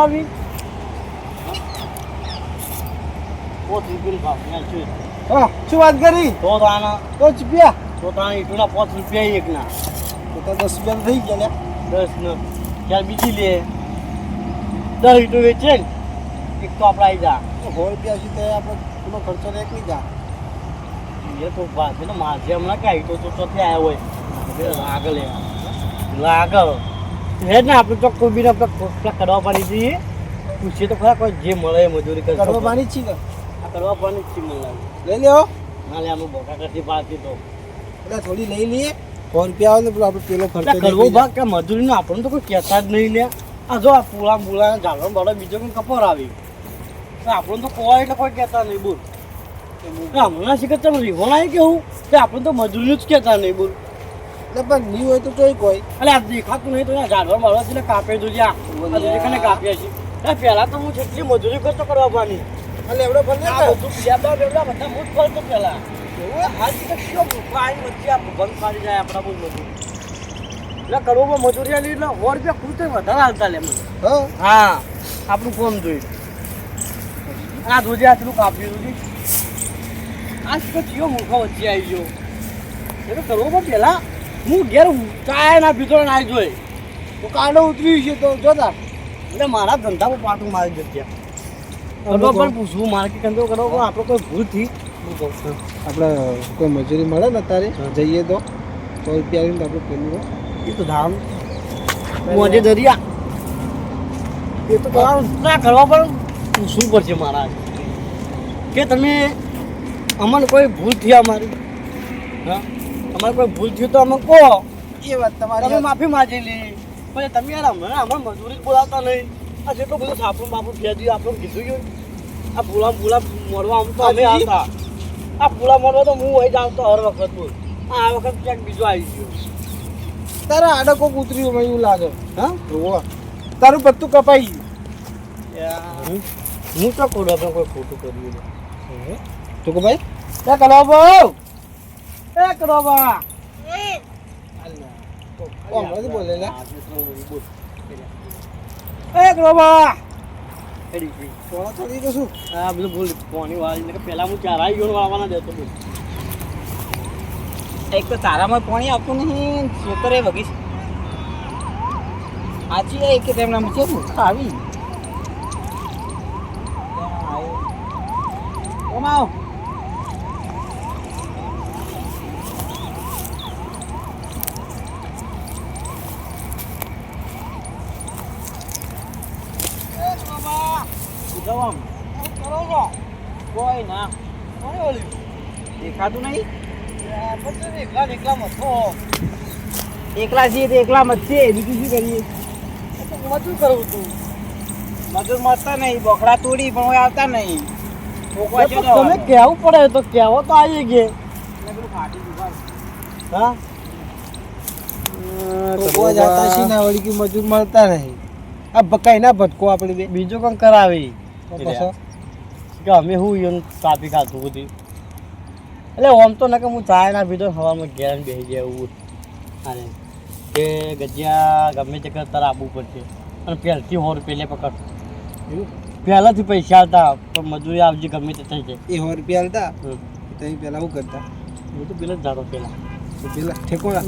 તો મારવી ત્યાં શું વાત કરી? તો તો આના તો રૂપિયા તો તો આના પાંચ રૂપિયા એકના. તો તો દસ રૂપિયા થઈ ગયા ને. દસ ને. બીજી લે. દસ ઈંટો વેચે ને. એક તો આપણે આવી જા. સો રૂપિયા સુધી આપણે પેલો ખર્ચો એક નહીં જા. એ તો વાત છે ને હમણાં ઈંટો તો ચોથી આવ્યો હોય. આગળ લે આગળ હે ને આપણે તો કોઈ બી આપણે કરવા પાડી દઈએ. પૂછીએ તો ખરા કોઈ જે મળે મજૂરી કરે કરવા પાણી જ છીએ આ કરવા પાડી જ છે મને લાગે લઈ લ્યો. ના લે આમ બોકા કરતી પાડતી તો. એટલે થોડી લઈ લઈએ. સો રૂપિયા આવે ને પેલો આપણે પેલો ખર્ચો કરવો ભાગ કે મજૂરી નો આપણને તો કોઈ કહેતા જ નહીં લે આ જો આ પૂળા બુલા ઝાડવા બાળો બીજો કોઈ કપોર આવી. આપણને તો કોઈ એટલે કોઈ કહેતા નહીં બોલ. હમણાં શીખર તમે રીવણ આવી કેવું? કે આપણને તો મજૂરીનું જ કહેતા નહીં બોલ. એટલે પણ નહીં હોય તો તોય કોઈ. એટલે આ દેખાતું નહીં તો ઝાડવા બાળો છે કાપે જોજે આ આ. જોજે કાપ્યા છે. એટલે પહેલા તો હું જેટલી મજૂરી કરતો કરવાની એટલે એવડો ના બધું બેડા બધા જ ફરતો પહેલા. આજ તો કયો ભૂખા આવીને વચ્ચે આ ભૂખંડ ફાડી જાય આપણા બહુ મજૂરી. એટલે કરોડમાં મજૂરી આલી એટલે સો રૂપિયા થઈ વધારે હાલતા લે મને. હા? આપણું કોમ જોઈ. આ જોજે આટલું કાપ્યું હતું આ તો કયો મૂર્ખો વચ્ચે આવી ગયો. એ તો કરવો પણ પહેલા હું ઘેર ચાય ના પીતો ના જોઈ. તો કાંડો ઉતરી છે તો જોતા. એટલે મારા ધંધામાં પાટું મારી જગ્યા કરવો પણ પૂછવું મારે કે કંદો કરવો પણ આપણો કોઈ ભૂલથી. આપણે કોઈ મજૂરી મળે ને અત્યારે જઈએ તો સો રૂપિયા આવીને આપણે પેલું એ તો ધામ. મોજે દરિયા. એ તો ના કરવા પણ પૂછવું પડશે મારા. કે તમે અમને કોઈ ભૂલ થયા અમારી? હા? અમારે કોઈ ભૂલ થયું તો અમે કહો. એ વાત તમારી તમારી માફી માંગેલી પછી તમે યાર હમણાં હમણાં મજૂરી બોલાવતા નહીં. આ જેટલું બધું સાપડું બાપડું ફેંદ્યું આપણું કીધું ગયું. આ ભૂલા ભૂલા મોડવા આમ તો અમે આવતા. આ ભૂલા મળવા તો હું અહીં જ આવતો હર વખત બોલ આ વખત ક્યાંક બીજો આવી ગયો. તારા આડો કોક ઉતર્યું મને એવું લાગે. હા? હોવે. તારું પત્તું કપાઈ ગયું. હું તો કોડ આપણે કોઈ ખોટું કર્યું. તો કે ભાઈ ત્યાં બહુ એ કરો બા. આવી એક તો તારામાં પાણી આવતું નહીં ખેતરે વગી સાચી એક કે તેમના છે આવી ઓમાવ જવામ કરો છો કોઈ ના કોને ઓલી દેખાતું નહીં? એકલા ને એકલા છીએ તો એકલા મત છે બીજું શું કરીએ? મજૂર કરવું તું મજૂર મળતા નહીં બોકડા તોડી પણ આવતા નહીં. છે તમે કહેવું પડે તો કહેવો તો આવી ગયે હા? મજૂર મળતા નહીં. આ બકાઈ ના ભટકો આપણે બીજો કંઈક કરાવી. કે અમે હું ઈયોને કાપી ખાતું બધી. એટલે આમ તો નકે હું ચાય ના પીધો હવામાં ઘેર બેસી જવું અરે કે ગજિયા ગમે તે કરતા આપવું પડશે. અને પહેલથી સો રૂપિયા લે પકડ? પહેલાંથી પૈસા આવતા પણ મજૂરી આવજે ગમે તે થઈ જાય એ સો રૂપિયા હમ. તો એ પેલા શું કરતા? હું તો પેલા જ જાતો પહેલાં પેલા ઠેકોણા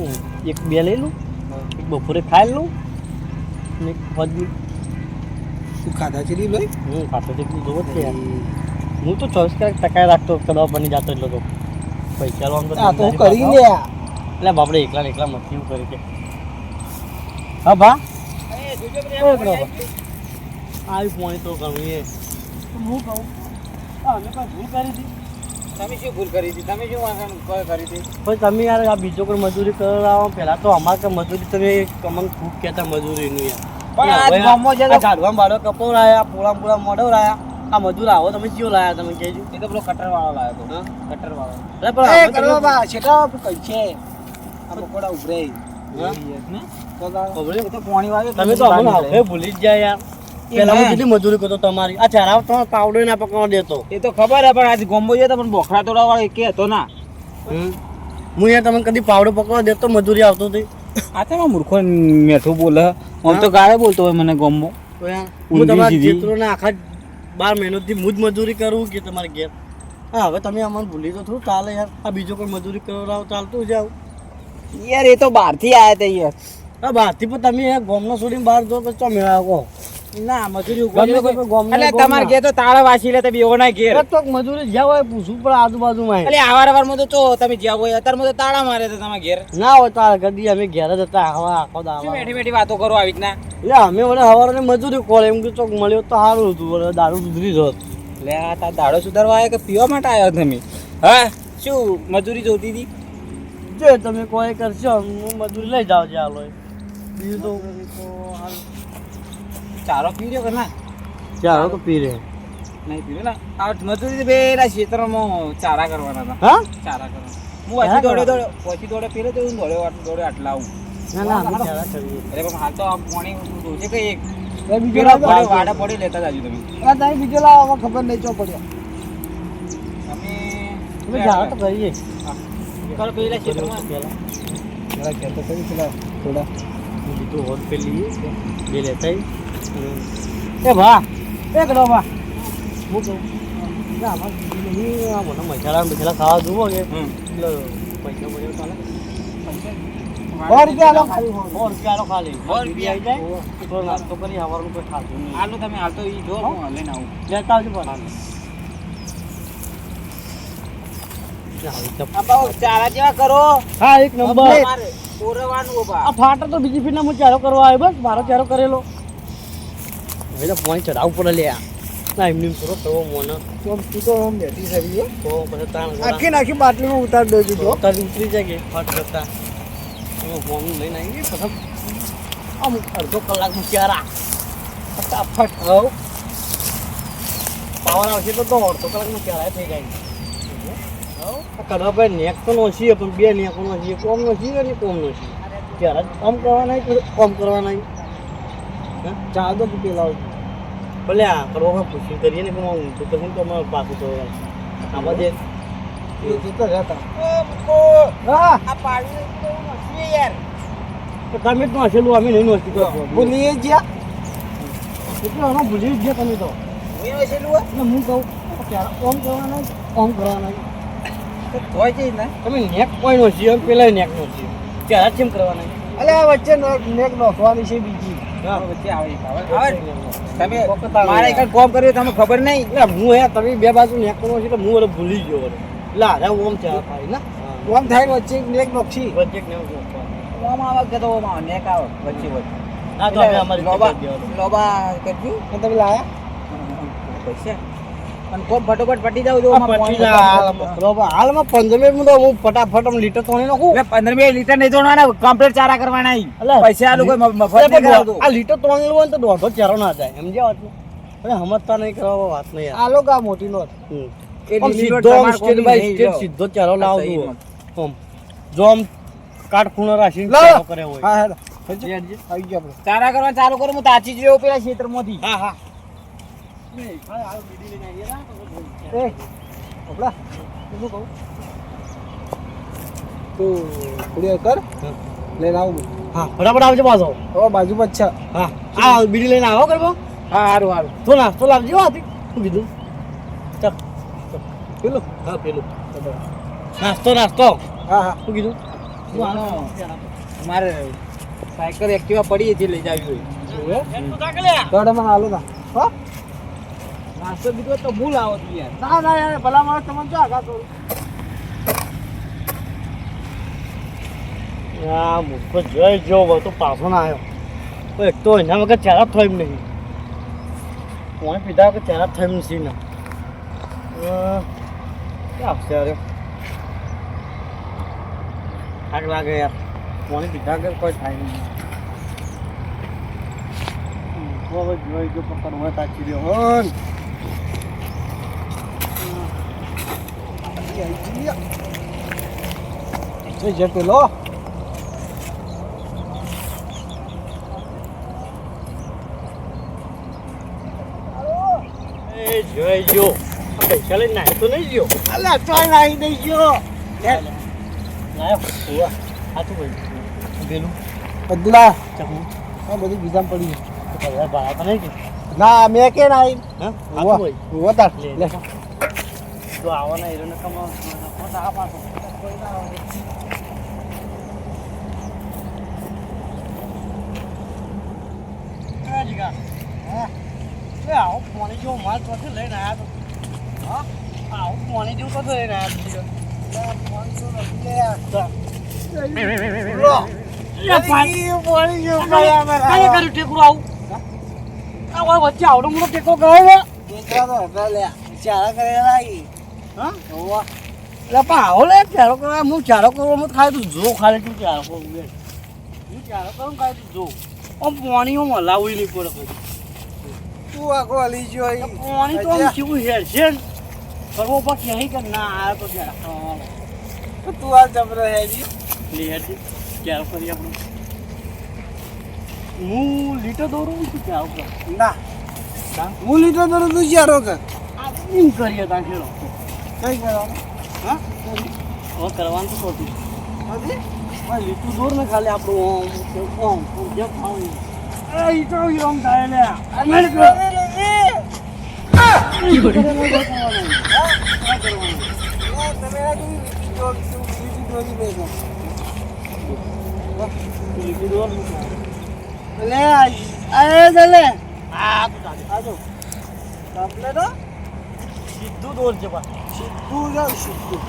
એક બે લઈ લઉં એક બપોરે ખાઈ લઉં ને એક પછી તું ખાધા છે લોહી હું ખાતો તેટલું જોવો જ છે હું તો ચોવીસ કલાક ટકાઈ રાખતો કરવા બની જતો એટલો તો. પૈસા લો તો આ તો કરી લે. એટલે બાપડે એકલા એકલા મસ્તી કરી કે હા ભા? આવી પોણી તો કરવું એ. હું કહું? અમે ભૂલ કરી હતી? તમે શું ભૂલ કરી હતી? તમે શું કરી હતી? પણ તમે યાર આ બીજો કોઈ મજૂરી કરાવો પહેલાં તો અમારે કે મજૂરી તમે કમન ખૂબ કહેતા મજૂરીનું યાર. પણ આ- ગામમાં છે ઝાડવા બાળો કપો લાયા પોળા પોળા લાયા આ મજૂર આવો તમે કયો લાયા? તમે કહેજો. એ તો પેલો કટર વાળો લાવ્યો તો. કટર વાળો. અરે પણ એ આપણે બા છેટા કઈ છે? આ પકોડા ઉભરે. હા? તમે તો અમને હવે ભૂલી જ જાય યાર. પેલા હું કેટલી મજૂરી કરતો તમારી? આ ચારા તમારે પાવડો ના પકડવા દેતો? એ તો ખબર હે પણ આજ ગોમ્બો જતો તો પણ બોખરા તોડા વાળો કે હતો ના. હું? યાર તમને કદી પાવડો પકડવા દેતો? મજૂરી આવતો હતી. આ તો મૂર્ખો મેઠું બોલે. આમ તો ગાળે બોલતો હોય મને ગોમ્બો. હું તમારા ચિત્રો આખા બાર મહિનોથી હું જ મજૂરી કરું કે તમારે ઘેર? હા હવે તમે અમને ભૂલી તો થોડું ચાલે યાર. આ બીજો કોઈ મજૂરી કરાવો ચાલતું જાવ. યાર એ તો બહારથી આવ્યા તા યાર હા બહારથી પણ તમે યાર ગામનો છોડીને બહાર જો તો ચો મેળાવો ના મજૂરી એટલે તમારે ઘેર તો તાળા વાસી લે એવો ના ઘેર. તો મજૂરી જ્યાં હોય પૂછું પણ આજુબાજુમાં. એટલે આવાર તો ચો તમે જ્યાં હોય અત્યારમાં તો તાળા મારે તો તમારે ઘેર. ના હોય તો ગદી અમે ઘેર જ હતા હવા આખો દાવા બેઠી બેઠી વાતો કરો આવી રીતના? એટલે અમે વડે હવારે મજૂરી કોળે એમ કે ચોક મળ્યો તો સારું હતું દારૂ સુધરી જોત. આ તાર દાડો સુધારવા આવ્યા કે પીવા માટે આવ્યો તમે? હા શું મજૂરી જોતી હતી? જે તમે કોઈ કરશો હું મજૂરી લઈ જાવ જે હાલો બીજું તો ચારો પી રહ્યો કે ના? ચારો તો પી રે નહીં પીરો ના? આ મજૂરી પેલા ક્ષેત્રમાં ચારા કરવાના હતા. હા? ચારા કરવાના. હું પછી દોડ્યો દોડ્યો પછી દોડે પેલો તો હું દોડ્યો આટલું દોડે આટલા આવું. ના ના અમે અરે પણ હાલ તો આ પાણી જોશે કે એક એ બીજો વાડા પડી લેતા જાજો તમે. આ બીજો લાવો ખબર નહીં ચો પડ્યો. તમે જાઓ તો કરીએ. કરો પેલા ક્ષેત્રમાં પેલા પેલા થોડા. બીજું હોટ પેલી બે લેતા એ ભા એ કરો ભા. હું કહું ના મસાલા મસાલા ખાવા જુઓ કે. પૈસા મળ્યો ચાલે સો રૂપિયા લો ખાલી. સો. સો રૂપિયાનો ખાલી. સો બીબી આવી જાય. તો નાસ્તો કરી સવારનું કોઈ ખાતું નહીં. હાલો તમે હાલ તો ઈ જો હું. લઈને આવું. લેતા આવજો પણ આ બાઉ ચારા જેવા કરો. હા એક નંબર. તમારે ઓરવાનું ઊભા આ ફાટર તો બીજી ફીરના હું ચારો કરવા આવ્યો બસ. મારો ચારો કરેલો. હવે તો પાણી ચડાવવું પડે લે. ના એમની એમ થોડો કરવો મોને તો તું તો આમ બેઠી સારી. તો પછી તાણ આખી નાખી બાટલીમાં ઉતાર દેજો તો તારી ઉતરી જાય કે ફટ કરતા હું ફોન લઈને આવી ગઈ પછી આમ અડધો કલાકમાં ચારા ફટાફટ. હવ પાવર આવશે તો તો અડધો કલાકમાં ચારા થઈ જાય. કદાચ કદા ભાઈ નેક તો નો છીએ પણ બે નેક નો છીએ કોમ નો છીએ ને કોમ નો છીએ ચારા કામ કરવાના કામ કરવાના હા? ચા દો કે પેલા ભલે આ કરવામાં પૂછ્યું કરીએ ને પણ હું તો હું તો અમારું પાકું તો આ આ પાડ્યું તો હસેલું યાર. તો તમે જ નોંધેલું અમે નહીં નોંધી તો ભૂલીએ જ્યાં એટલે અમે ભૂલી જ ગયા તમે તો. હું હું કહું ઓમ કરવાના ઓમ કરવાના હોય છે ને. તમે નેક નો છીએ પેલા નેક નો છે ત્યારે કેમ કરવાના અલે આ વચ્ચે નેક નોખવાની છે બીજી. હા. વચ્ચે આવે. તમે મારે એક કોમ કર્યું તમને ખબર નહીં? એટલે હું હે તમે બે બાજુ નેક નો છે એટલે હું એટલે ભૂલી ગયો. એટલે આરે ઓમ થાય ને? ઓમ થાય વચ્ચે નેક નોખી. વચ્ચે ઓમ આવે કે તો ઓમ આવે નેક આવે વચ્ચે વચ્ચે. ના તો અમે અમારી લોબા. લોબા કરજો તમે લાયા? પૈસા. અને કોમ ફટોફટ પટી જાવ જો પટી જાય હાલમાં. હાલમાં પંદર મિનિટમાં હું ફટાફટ આમ લીટર તોડી નાખું. એટલે પંદર બે લીટર નહીં દોડવાના કમ્પ્લીટ ચારા કરવાના ઈ. પૈસા આ લોકો મફત નહીં આ લીટર તોડેલું હોય તો દોઢો ચારો ના જાય સમજ્યા વાત અરે સમજતા નહીં કરવા વાત નહીં આ લોકો આ મોટી નોટ હમ. એ આમ લીલી રોડ સીધો ચારો લાવજો આમ જો આમ કાટખૂણો રાખીને ચારો કરે હોય. હા હેડો આવી ગયા ચારા કરવા ચાલુ કરું હું તાચી જ રહ્યો પેલા ક્ષેત્રમાંથી હા હા નહીં, હા, હાલ બીડી લઈને આવીએ ના, તો? તું કુડિયા કર લઈને આવું હા ફટાફટ આવજો પાછો હવે બાજુમાં જ છે હા આ બીડી લઈને આવો કરવો હા સારું સારું તો નાસ્તો લાવજો આથી શું કીધું ચક પેલું હા પેલું નાસ્તો નાસ્તો હા હા શું કીધું મારે સાયકલ એક્ટિવા પડી હતી લઈ જાવી હોય તો હાલો ના હા નાસ્તો બીજો તો ભૂલ આવો તું યાર. ના યાર ભલા માણસ તમને ચા ખાતો આ મુખો જોઈ જો તો પાછો ના આવ્યો. એક તો એના વગર ચારા થાય નહીં. કોણ પીધા વગર ચારા થાય એમ નથી ના અરે? આગ લાગે યાર. કોણે પીધા વગર કોઈ થાય નહીં. હવે જોઈ જો પકડ હોય રહ્યો હોય એ જે પેલો એ જોઈ જો આ પૈસા લઈને નાહી તો નહીં ગયો અલ્યા ચાલ નાઈ દઈ ગયો નાયો હુઆ આ તો ભાઈ પેલું અદલા ચકમું આ બધી ગીધામ પડી છે. બધા ભાડા તો નહીં કે ના મેં કે ના તાર લે લે. જો આવો ને હીરોને કમાવો નફો ના પાછો કોઈ ના આવે લઈને જીગા હા આવો પાણી જો માલ ચોથી લઈને આવ્યા તો. હા? આવો પાણી જેવું કતો લઈને આવ્યા જીગા કર્યું? ટેકરું આવું. આ વચ્ચે આવડો મોટો ટેકો ગયો છે. હા? એટલે પણ આવો લે ચારો કરવા. હું ચારો કરવા હું ખાય તું જો ખાલી તું ચારો કરું હું ચારો કરું ખાય તું જો. આમ પાણી આમ હલાવવું નહીં પડે પછી. પાણી તો આમ કેવું ને. કરવો પણ ક્યાંય કે ના આ તો ચારો કરવાનો લે હેર છે ચારો કરી આપણે. હું લીટર દોરું છું કે આવું ના. હું લીટર દોરું તું ચારો કર આમ એમ કરીએ ત્યાં ખેડો? કઈ કરવાનું? હા? હવે કરવાનું તો ખોટું હા લીટું દોર ને ખાલી આપણું ઓમ ઓમ જે ખાવું અરે ઈ તો ઈ ઓમ થાય લે. અમે હા કોઈ કરવાનું લીટું દોર લે આ લે લે. હા તું આજો કપલે તો સીધું દોર છે બા. સીધું જાવ સીધું.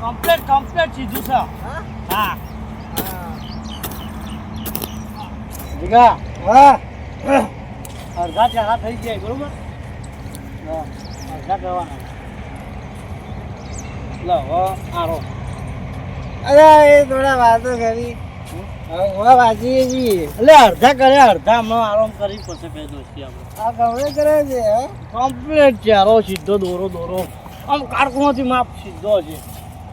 કમ્પ્લીટ કમ્પ્લીટ સીધું છે. હા? હા. જીગા હા. અડધા ચારા થઈ જાય બરોબર? હા, અડધા કરવાના. લો આરો. અરે એ થોડા વાતો કરી. હવે વાંચીએ છીએ. એટલે અડધા કરે અડધામાં આરામ કરી પછી કહી દોસ્તી આપણે. આ ગમે કરે છે હે. કમ્પ્લીટ ચારો સીધો દોરો દોરો. આમ કારકુમાંથી માપ સીધો છે.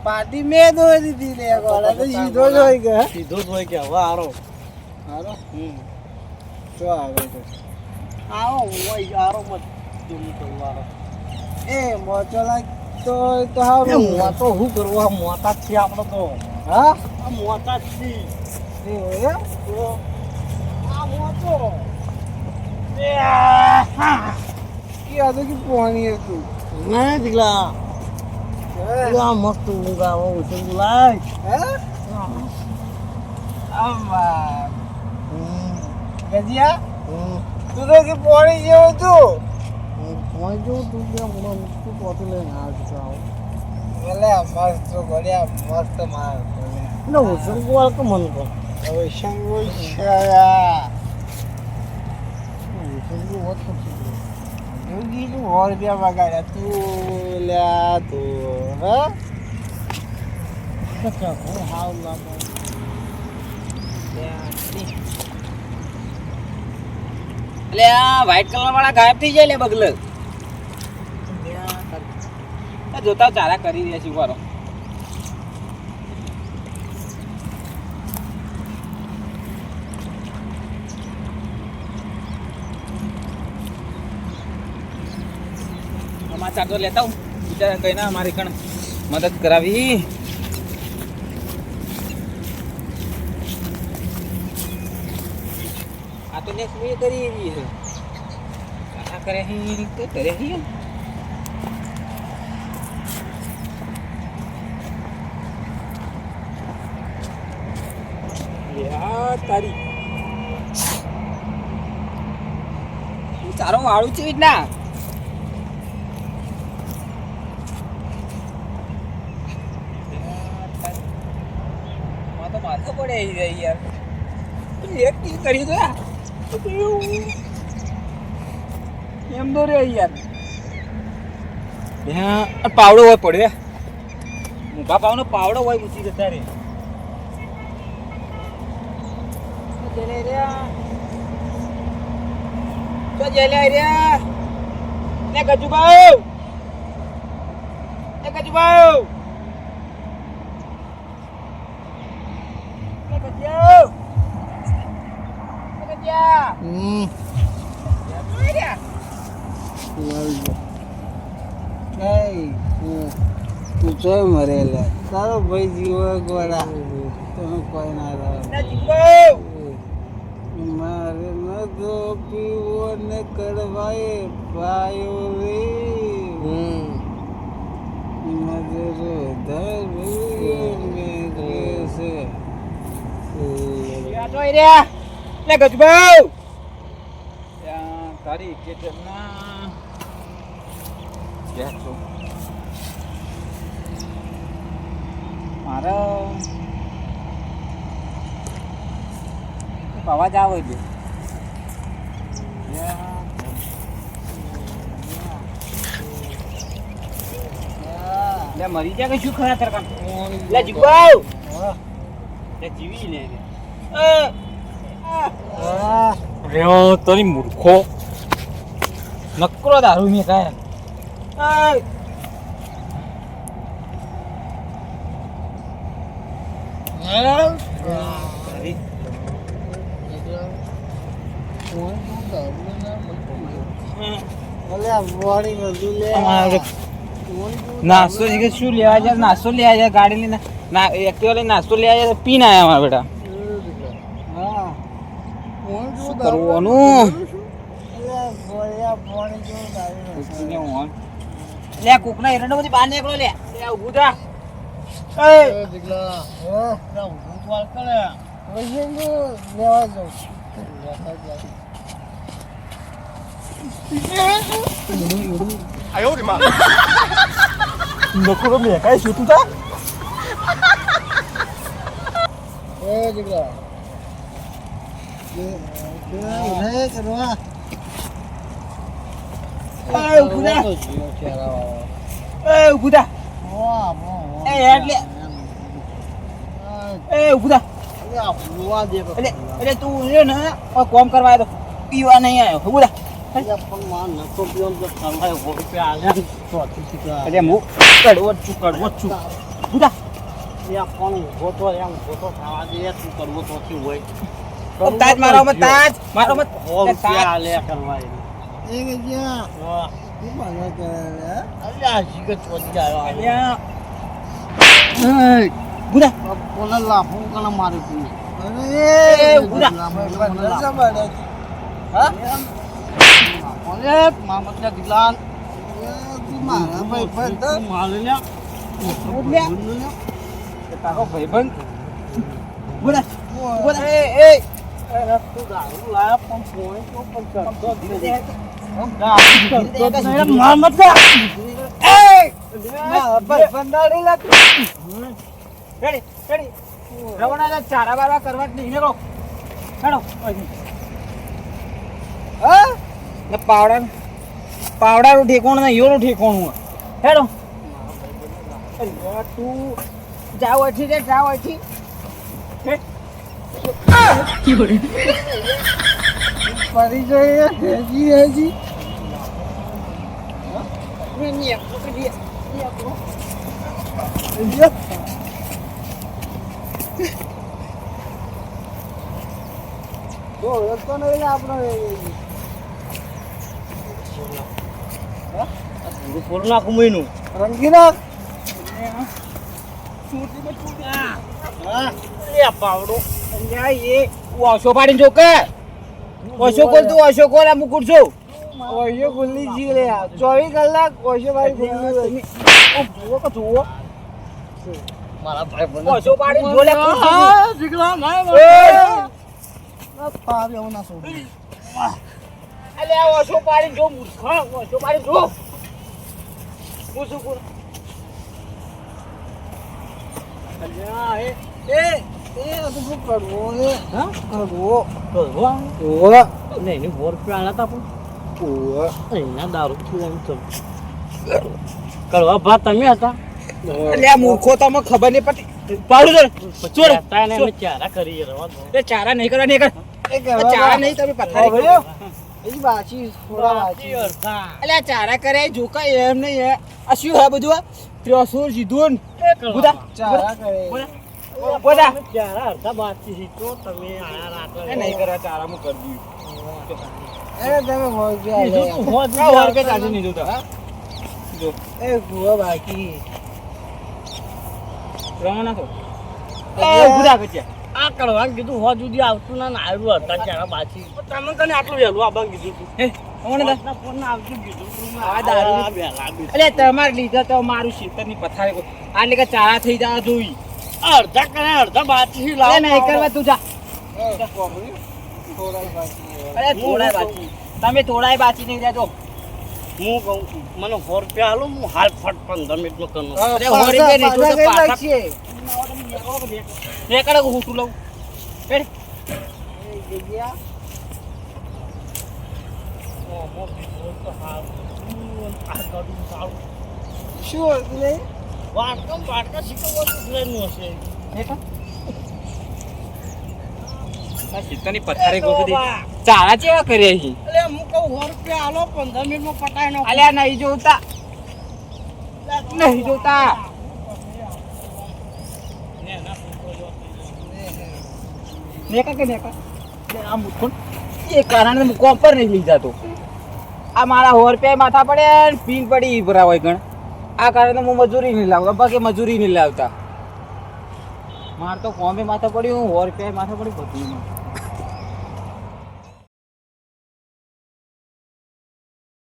પાર્ટી મેં ધોઈ દીધી લે ગોળા તો સીધો જ હોય કે સીધો જ ગયો હવે આરો. આરો? હમ. જો આવે તો. આરો હોય આરો મત કેમ કરવું એ મોચો લાગતો હોય તો એ હારું મોતો શું કરવું આ મોતા જ છે આપણે તો. હા? આ મોતા જ છીએ એ હોય તો આ મોતો. એ આ, તો કે પોણી હતું. ના દીકલા હે? આ મસ્ત ઊંઘ આવે ઉછળ લાય હે? આમ. ગજિયા? તું તો કે પોણી જેવું તું કોઈ જો તું કે હમણાં તું પોતે લઈને આવે છે આવો. ભલે મસ્ત ગોળ્યા મસ્ત માર એટલે ઉછળ ગોળ કે મન કર. હવે શંગો છયા ઉછળ ગોળ હોત તો રહે. એવું કીધું સો રૂપિયા બગાડ્યા તું લ્યા તું હા? ઘઉં હાવ લાંબા. એટલે આ વ્હાઈટ કલર વાળા ગાયબ થઈ જાય લે બગલ. જોતા ચારા કરી રહ્યા છે ઉભારો સમાચાર તો લેતા હું બિચારા કઈ ના મારી કણ મદદ કરાવી. આ તો કરી એવી છે? કરે હી તો કરે હી તારી. તારો વાળું છે ના માં તો માથા પડે યાર. કી કરી દો યાર. પાવડો હોય પડે. મૂભા પાવનો પાવડો હોય ઊંચી જતા રે તો જલે રહ્યા. ને ગજુભાઈ. ને ગજુભાઈ. ને ગજ્યા. હમ તું ચોય મરેલા તારો ભાઈ જીવો ગોળા તમે કોઈ ના રહો મારે ન તો પીવો ને કડવાય પાયો રે મધુર ધર છે જોઈ રહ્યા. લે ગજબાઉ તારી કેટલા ક્યાં છો. મારે અવાજ આવે છે. લે મરી જાય કે શું ખરા તરકા લે જીગવાઉ લે જીવી લે રેવો તરી મૂર્ખો. નકરો દારૂ મેં કાય અલ્યા બોડી લે. અમારે નાસ્તો છે કે શું લેવા જાય? નાસ્તો લેવા જાય ગાડી લઈને. ના એક્ટિવા લઈને નાસ્તો લેવા જાય તો પીને આવ્યા મારા બેટા હા શું કરવાનું. લે કોકના એરંડો બધી બહાર નીકળો લે લે ઊભું થા હે? પછી હું લેવા જાઉં. લેવા જાઉં. નકરો મે કાઈ શું તું એ દીકરા. કોમ કરવા પીવા નહીં આવ્યો શીખવા. એટલે હું કડવો છું કડવો છું ઊભું પણ એમ ઊભો તો તું કરવો તો થી હોય. ઓ તાજ મારો મત તાજ. મારો મત. વાહ. લાફો મારે તું. હા? દિલાન. તું મારે લ્યા. ઊભ લે. લ્યા. એ તારો ભાઈબંધ? ઊભું થા એ એ. ચારા બારા કરવા જ નહીં હેડો. હેડો. હા? ને પાવડા પાવડાનું ઠેકોણ ને યોનું ઠેકોણું હેડો તું જાવ અઠી રે પરિચય હેજી હેજી તો ઓળખતો નહીં આપણો પૂરું પૂરું નાખું મહિનું રંગીલા હા લે પાવડો અહીંયા એ. ઓશો પાડીને જો ઓશો કોલ તું ઓશો કોલ આ મુકુટ છું. ઓયો ખુલ્લી જી લે ચોવીસ કલાક ઓયો પાડી ખુલ્લી જુઓ કે જુઓ? મારા ભાઈ ઓશો પાડીને જો લે ખુરશી. હા, દીકરા, ના, ના. આ એવું ના છોડું. અલે આ ઓશો પાડીને જો મૂર્ખા ઓશો પાડીને જો. અલ્યા, એ, કરવો ભાત તમે હતા આ મૂર્ખો તો અમે ખબર નહીં પડતી. પાડું અમે ચારા. કરી એ ચારા નહીં કરવા નહીં ચારા નહીં તમે પથારી. થોડા ચારા કરે જો એમ નહીં આ શું હે બધું આ? ત્રસુર સીધું ચારા કરે. બોલા. બોલા. અડધા બાકી છે તો તમે આયા રાત્રે એ નહીં કરવા ચારા હું કરી દઉં અરે તમે મોજ્યા લે. હોજ આ સો રૂપિયા ચાલશે નહીં જોતા જો. એ ભૂવા બાકી. રમો નાખો. એ ગુડા કચ્યા. આ કરવાનું કીધું હોજ સુધી આવતું ના ને આવ્યું હતા ચારા બાછી. તમે કને આટલું વહેલું આવવાનું કીધું હે ને ના તમારે લીધા તો મારું શેતરની પથારી આટલે ચારા થઈ જવા જોઈ. અડધા કરે અડધા બાકી લાવ અરે નહીં કરવા તું જા. અરે થોડા બાકી તમે થોડાય બાકી નહીં રહેજો. હું કહું છું, મને સો રૂપિયા હાલો હું હાલ ફટ પણ તમે એટલો કરું અરે હોરી કે નહીં, તું તો પાછા કડક હું તું લઉં હેડ. એ શું હતું વાટકા વાટકા શીખવવા ટ્રેનનું હશે. હેઠો. પથારી કોઈ બધી ચારા ચેવા કર્યા છે એટલે હું કહું સો રૂપિયા હાલો પંદર મિનિટમાં પટાઈ અલ્યા નહીં જોતા. નહીં જોતા. નેકા કે નેકા? આ મુઠ્ઠું. એ કારણે હું પર નહીં લઈ જતો. આ મારા સો રૂપિયા માથા પડે ને પીન પડી ઈભરા હોય ગણ. આ કારણે હું મજૂરી નહીં લાવતા. બાકી મજૂરી નહીં લાવતા. મારે તો કોમે માથા પડ્યું સો રૂપિયા માથા પડ્યું બધું